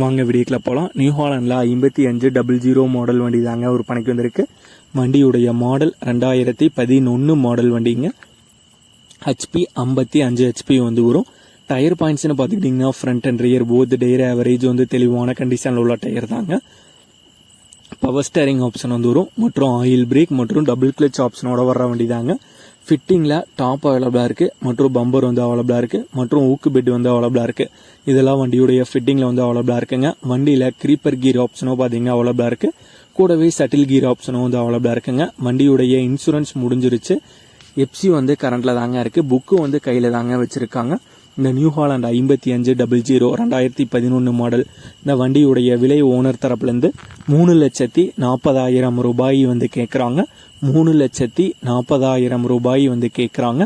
வாங்க வீடியோக்குள்ள போகலாம் நியூ ஹாலண்டில் ஐம்பத்தி அஞ்சு டபுள் ஜீரோ மாடல் வண்டி தாங்க ஒரு பணிக்கு வந்திருக்கு. வண்டியுடைய மாடல் ரெண்டாயிரத்தி பதினொன்று மாடல் வண்டிங்க. ஹெச்பி ஐம்பத்தி அஞ்சு ஹெச்பி வந்து வரும். டயர் பாயிண்ட்ஸ்னு பார்த்துக்கிட்டிங்கன்னா front and rear both tyre average வந்து தெளிவான கண்டிஷனில் உள்ள டயர் தாங்க. பவர் ஸ்டேரிங் ஆப்ஷன் வந்து வரும். மற்றும் ஆயில் பிரேக் மற்றும் டபுள் கிளச் ஆப்ஷனோட வர்ற வண்டி தாங்க. ஃபிட்டிங்கில் டாப் அவைலபிளாக இருக்குது மற்றும் பம்பர் வந்து அவைலபிளாக இருக்குது மற்றும் ஊக்கு பெட் வந்து அவைலபிளாக இருக்குது இதெல்லாம் வண்டியுடைய ஃபிட்டிங்கில் வந்து அவைலபிளாக இருக்குங்க. வண்டியில் க்ரீப்பர் கீர் ஆப்ஷனும் பார்த்தீங்கன்னா அவைலபிளாக இருக்குது கூடவே சட்டில் கீர் ஆப்ஷனும் வந்து அவைலபிளாக இருக்குங்க. வண்டியுடைய இன்சூரன்ஸ் முடிஞ்சிருச்சு. எப்சி வந்து கரண்ட்டில் தாங்க இருக்குது புக்கு வந்து கையில் தாங்க வச்சுருக்காங்க. இந்த நியூ ஹாலண்ட் ஐம்பத்தி அஞ்சு டபுள் ஜீரோ ரெண்டாயிரத்தி பதினொன்று மாடல் இந்த வண்டியுடைய விலை ஓனர் தரப்புலேருந்து மூணு லட்சத்தி நாற்பதாயிரம் ரூபாய் வந்து கேட்குறாங்க மூணு லட்சத்தி நாற்பதாயிரம் ரூபாய் வந்து கேட்குறாங்க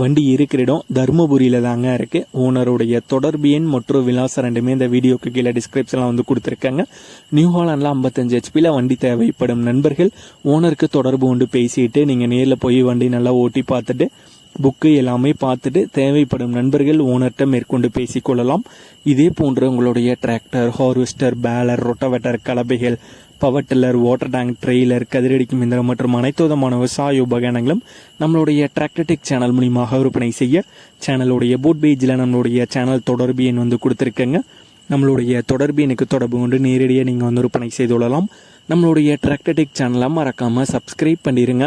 வண்டி இருக்கிற இடம் தருமபுரியில் தாங்க இருக்குது ஓனருடைய தொடர்பு எண் மற்றும் விலாசம் ரெண்டுமே இந்த வீடியோக்கு கீழே டிஸ்கிரிப்ஷனில் வந்து கொடுத்துருக்காங்க. நியூ ஹாலண்டில் ஐம்பத்தஞ்சு ஹெச்பியில் வண்டி தேவைப்படும் நண்பர்கள். ஓனருக்கு தொடர்பு கொண்டு பேசிட்டு நீங்கள் நேரில் போய் வண்டி நல்லா ஓட்டி பார்த்துட்டு புக்கு எல்லாமே பார்த்துட்டு தேவைப்படும் நண்பர்கள் ஓனர்கிட்ட மேற்கொண்டு பேசிக்கொள்ளலாம். இதே போன்ற உங்களுடைய tractor harvester baler rotavator கலபைகள் power tiller water tank trailer கதிரடிக்கும் இயந்திரம் மற்றும் அனைத்து விதமான விவசாய உபகரணங்களும் நம்மளுடைய டிராக்டர்டெக் சேனல் மூலியமாக விற்பனை செய்ய சேனலுடைய போட் பேஜில் நம்மளுடைய சேனல் தொடர்பு எண் வந்து கொடுத்துருக்கேங்க. நம்மளுடைய தொடர்பு எனக்கு தொடர்பு கொண்டு நேரடியாக நீங்கள் வந்து விற்பனை செய்து கொள்ளலாம். நம்மளுடைய டிராக்டர்டெக் சேனலாக மறக்காமல் சப்ஸ்கிரைப் பண்ணிடுங்க